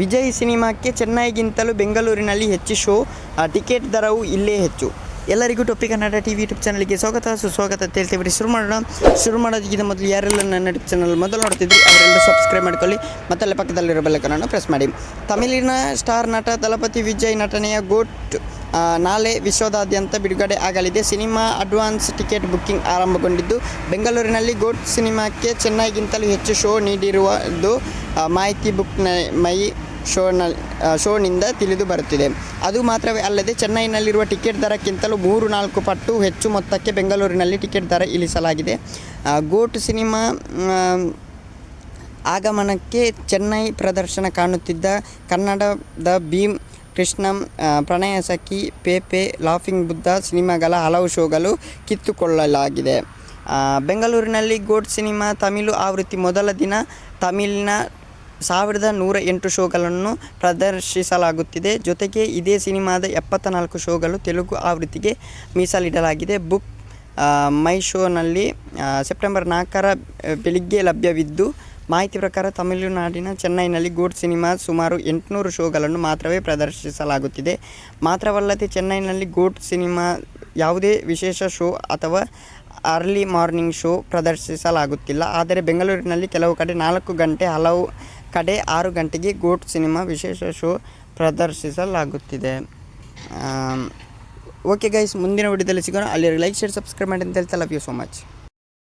ವಿಜಯ್ ಸಿನಿಮಾಕ್ಕೆ ಚೆನ್ನೈಗಿಂತಲೂ ಬೆಂಗಳೂರಿನಲ್ಲಿ ಹೆಚ್ಚು ಶೋ. ಟಿಕೆಟ್ ದರವು ಇಲ್ಲೇ ಹೆಚ್ಚು. ಎಲ್ಲರಿಗೂ ಟೊಪ್ಪಿ ಕನ್ನಡ ಟಿ ವಿ ಯೂಟ್ಯೂಬ್ ಚಾನಲ್ಗೆ ಸ್ವಾಗತ. ಸುಸ್ವಾಗತ ಅಂತ ಹೇಳ್ತೀವಿ ಬಿಡಿ ಶುರು ಮಾಡೋಣ. ಶುರು ಮಾಡೋದಕ್ಕಿಂತ ಮೊದಲು ಯಾರೆಲ್ಲ ನನ್ನ ಯೂಟ್ಯೂಬ್ ಚಾನಲ್ ಮೊದಲು ನೋಡ್ತಿದ್ರಿ ಅವರೆಲ್ಲ ಸಬ್ಸ್ಕ್ರೈಬ್ ಮಾಡ್ಕೊಳ್ಳಿ. ಮತ್ತು ಅಲ್ಲೇ ಪಕ್ಕದಲ್ಲಿರೋ ಬೆಲ್ಲಕನನ್ನು ಪ್ರೆಸ್ ಮಾಡಿ. ತಮಿಳಿನ ಸ್ಟಾರ್ ನಟ ದಳಪತಿ ವಿಜಯ್ ನಟನೆಯ ಗೋಟ್ ನಾಳೆ ವಿಶ್ವದಾದ್ಯಂತ ಬಿಡುಗಡೆ ಆಗಲಿದೆ. ಸಿನಿಮಾ ಅಡ್ವಾನ್ಸ್ ಟಿಕೆಟ್ ಬುಕ್ಕಿಂಗ್ ಆರಂಭಗೊಂಡಿದ್ದು, ಬೆಂಗಳೂರಿನಲ್ಲಿ ಗೋಟ್ ಸಿನಿಮಾಕ್ಕೆ ಚೆನ್ನೈಗಿಂತಲೂ ಹೆಚ್ಚು ಶೋ ನೀಡಿರುವುದು ಮಾಹಿತಿ ಬುಕ್ನ ಮೈ ಶೋನ ಆ, ಶೋನಿಂದ ತಿಳಿದು ಬರುತ್ತಿದೆ. ಅದು ಮಾತ್ರವೇ ಅಲ್ಲದೆ ಚೆನ್ನೈನಲ್ಲಿರುವ ಟಿಕೆಟ್ ದರಕ್ಕಿಂತಲೂ ಮೂರು ನಾಲ್ಕು ಪಟ್ಟು ಹೆಚ್ಚು ಮೊತ್ತಕ್ಕೆ ಬೆಂಗಳೂರಿನಲ್ಲಿ ಟಿಕೆಟ್ ದರ ಇಳಿಸಲಾಗಿದೆ. ಗೋಟ್ ಸಿನಿಮಾ ಆಗಮನಕ್ಕೆ ಚೆನ್ನೈ ಪ್ರದರ್ಶನ ಕಾಣುತ್ತಿದ್ದ ಕನ್ನಡದ ಭೀಮ್ ಕೃಷ್ಣಂ ಪ್ರಣಯ ಸಖಿ ಪೇಪೆ ಲಾಫಿಂಗ್ ಬುದ್ಧ ಸಿನಿಮಾಗಳ ಹಲವು ಶೋಗಳು ಕಿತ್ತುಕೊಳ್ಳಲಾಗಿದೆ. ಬೆಂಗಳೂರಿನಲ್ಲಿ ಗೋಡ್ ಸಿನಿಮಾ ತಮಿಳು ಆವೃತ್ತಿ ಮೊದಲ ದಿನ ತಮಿಳಿನ ಸಾವಿರದ ನೂರ ಎಂಟು ಶೋಗಳನ್ನು ಪ್ರದರ್ಶಿಸಲಾಗುತ್ತಿದೆ. ಜೊತೆಗೆ ಇದೇ ಸಿನಿಮಾದ ಎಪ್ಪತ್ತ ನಾಲ್ಕು ಶೋಗಳು ತೆಲುಗು ಆವೃತ್ತಿಗೆ ಮೀಸಲಿಡಲಾಗಿದೆ. ಬುಕ್ ಮೈ ಶೋನಲ್ಲಿ ಸೆಪ್ಟೆಂಬರ್ ನಾಲ್ಕರ ಬೆಳಿಗ್ಗೆ ಲಭ್ಯವಿದ್ದು, ಮಾಹಿತಿ ಪ್ರಕಾರ ತಮಿಳುನಾಡಿನ ಚೆನ್ನೈನಲ್ಲಿ ಗೂಡ್ ಸಿನಿಮಾ ಸುಮಾರು ಎಂಟುನೂರು ಶೋಗಳನ್ನು ಮಾತ್ರವೇ ಪ್ರದರ್ಶಿಸಲಾಗುತ್ತಿದೆ. ಮಾತ್ರವಲ್ಲದೆ ಚೆನ್ನೈನಲ್ಲಿ ಗೂಡ್ ಸಿನಿಮಾ ಯಾವುದೇ ವಿಶೇಷ ಶೋ ಅಥವಾ ಅರ್ಲಿ ಮಾರ್ನಿಂಗ್ ಶೋ ಪ್ರದರ್ಶಿಸಲಾಗುತ್ತಿಲ್ಲ. ಆದರೆ ಬೆಂಗಳೂರಿನಲ್ಲಿ ಕೆಲವು ಕಡೆ ನಾಲ್ಕು ಗಂಟೆ ಹಲವು ಕಡೆ ಆರು ಗಂಟೆಗೆ ಗೋಟ್ ಸಿನಿಮಾ ವಿಶೇಷ ಶೋ ಪ್ರದರ್ಶಿಸಲಾಗುತ್ತಿದೆ. ಓಕೆ ಗೈಸ್ ಮುಂದಿನ ವಿಡಿಯೋದಲ್ಲಿ ಸಿಗೋಣ. ಅಲ್ಲಿ ಲೈಕ್ ಶೇರ್ ಸಬ್ಸ್ಕ್ರೈಬ್ ಮಾಡಿ ಅಂತ ಹೇಳ್ತಾ ಲವ್ ಯು ಸೋ ಮಚ್